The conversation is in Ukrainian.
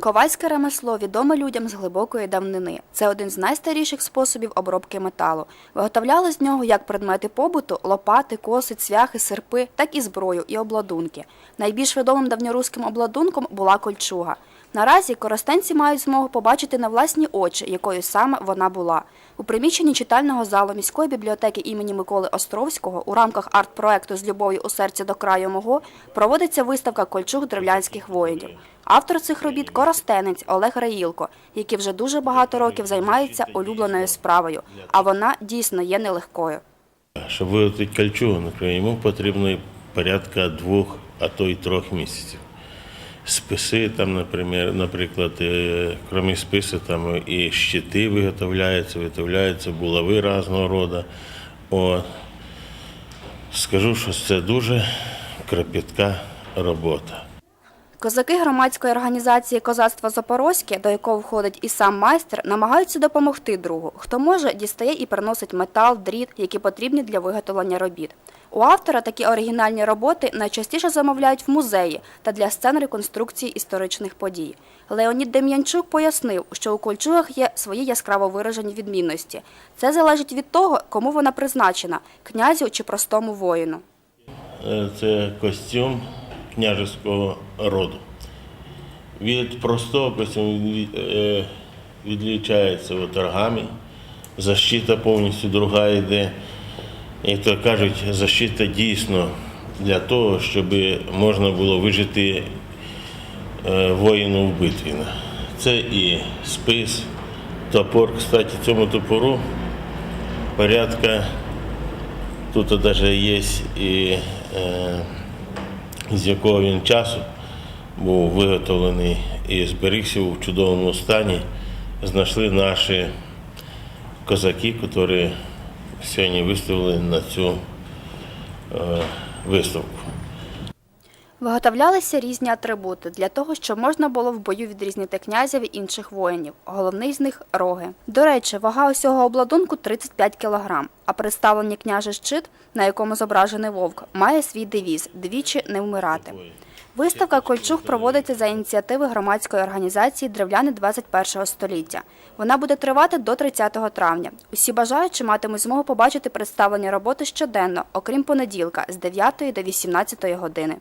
Ковальське ремесло відоме людям з глибокої давнини. Це один з найстаріших способів обробки металу. Виготовляли з нього як предмети побуту, лопати, коси, цвяхи, серпи, так і зброю і обладунки. Найбільш відомим давньоруським обладунком була кольчуга. Наразі коростенці мають змогу побачити на власні очі, якою саме вона була. У приміщенні читального залу міської бібліотеки імені Миколи Островського у рамках арт-проекту з любов'ю у серці до краю мого проводиться виставка кольчуг древлянських воїнів. Автор цих робіт коростенець Олег Раїлко, який вже дуже багато років займається улюбленою справою, а вона дійсно є нелегкою. Щоб виготовити кольчугу, наприклад, йому потрібно порядка двох, а то й трьох місяців. Списи, там, наприклад, наприклад, е, крім списи, там і щити виготовляються, виготовляються булави різного роду. От. Скажу, що це дуже кропітка робота. Козаки громадської організації Козацтво Запорозьке, до якого входить і сам майстер, намагаються допомогти другу. Хто може, дістає і приносить метал, дріт, які потрібні для виготовлення робіт. У автора такі оригінальні роботи найчастіше замовляють в музеї та для сцен реконструкції історичних подій. Леонід Дем'янчук пояснив, що у кольчугах є свої яскраво виражені відмінності. Це залежить від того, кому вона призначена князю чи простому воїну. Е, Це костюм княжеського роду. Від простого костюму е, відлічається от оргамі, защита повністю друга йде. І то кажуть, защита дійсно для того, щоб можна було вижити е, воїну в битві. Це і спис, топор. Кстати, цьому топору порядка Тут навіть є і е, з якого він часу був виготовлений і зберігся у чудовому стані. Знайшли наші козаки, які сьогодні виставили на цю е, виставку. Виготовлялися різні атрибути для того, щоб можна було в бою відрізнити князя від інших воїнів. Головний з них роги. До речі, вага усього обладунку 35 кг, а представлений княжий щит, на якому зображений вовк, має свій девіз двічі не вмирати. Виставка кольчуг проводиться за ініціативи громадської організації Древляни 21 століття. Вона буде тривати до 30 травня. Усі бажаючі матимуть змогу побачити представлені роботи щоденно, окрім понеділка з 9 до 18 години.